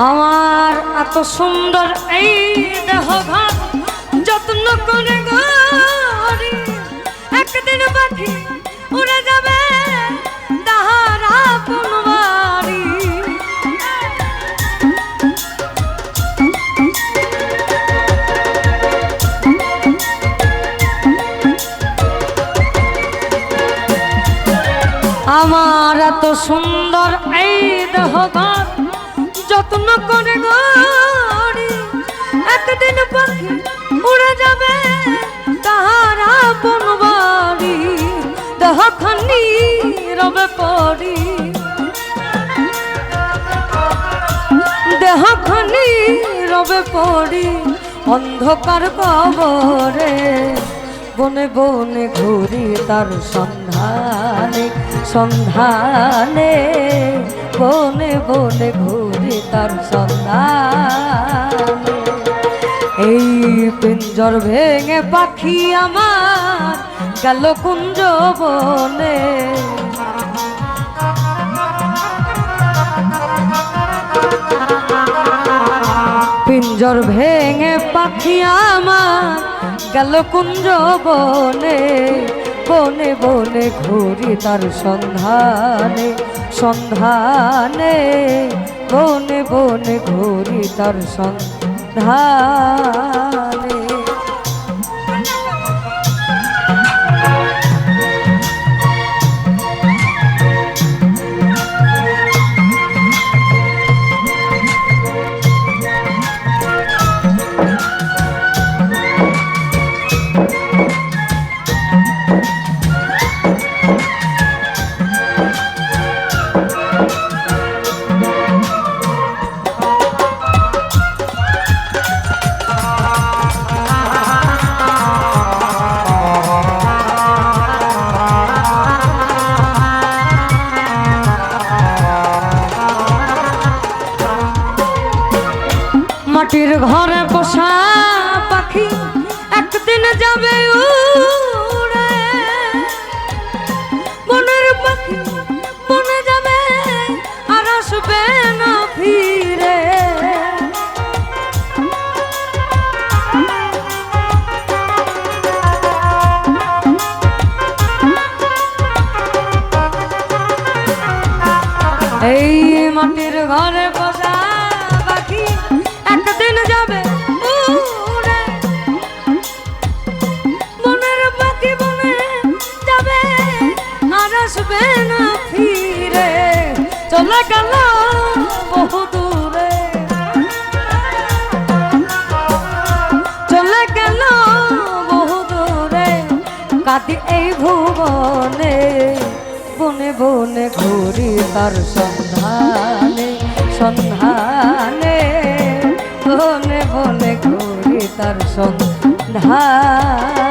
আমার এত সুন্দর এই দেহ ঘর যত্ন করে গড়ি একদিন পাখি উড়ে যাবে আমার এত সুন্দর এই দেহ ঘর যত্ন করে গড়ি একদিন পাখি উড়ে যাবে তাহার আপন বাড়ি। দেহ খানি রবে পড়ি। দেহ খানি রবে পড়ি। অন্ধকার কবরে বনে বনে ঘুরি তার সন্ধানে সন্ধানে। বনে বনে ঘুরি তার সন্ধানে এই পিঞ্জর ভেঙে পাখি আমার গেল কুঞ্জ বনে। পিঞ্জর ভেঙে পাখি আমার গেল কুঞ্জ বনে। বনে বনে ঘুরি তার সন্ধানে সন্ধানে। বনে বনে ঘুরি তার সন্ধানে মাটির ঘরে পোষা পাখি একদিন যাবে বনের পাখি বনে যাবে আর আসবে না ফিরে। এই মাটির ঘরে চলে গেল বহু দূরে। চলে গেল বহু দূরে, কাঁদি এই ভুবনে। বনে বনে ঘুরি তার সন্ধানে সন্ধানে। বনে বনে ঘুরি তার সন্ধানে।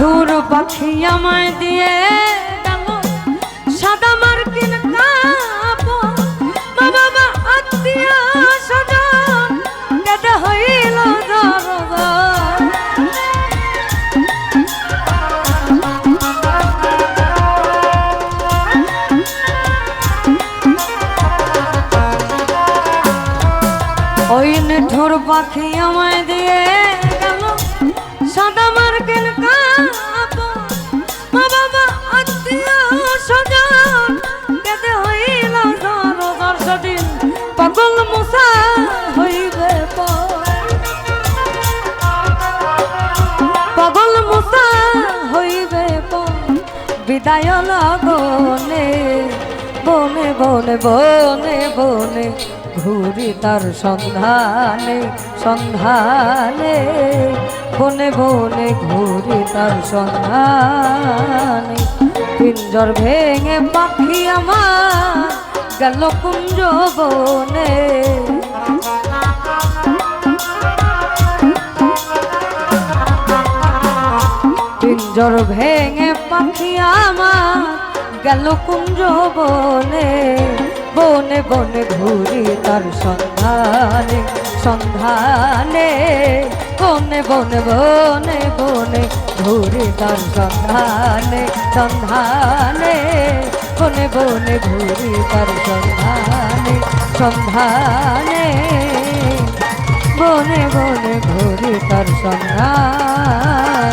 নিঠুর পাখি আমায় দিয়ে সাদা মার্কিন মা বাবা নিঠুর পাখি আমায় দিয়ে বিদায় লগনে, বনে বনে বনে বনে, ঘুরি তার সন্ধানে সন্ধানে, বনে বনে, ঘুরি তার সন্ধানে। পিঞ্জর ভেঙে পাখি আমার গেল কুঞ্জ বনে। পিঞ্জর ভেঙে পাখি আমার গেল কুঞ্জ বনে বনে বনে ঘুরি তার সন্ধানে সন্ধানে। বনে বনে বনে বনে ঘুরি তার সন্ধানে সন্ধানে। বনে বনে ঘুরি তার সন্ধানে সন্ধানে। বনে বনে ঘুরি তার সন্ধানে।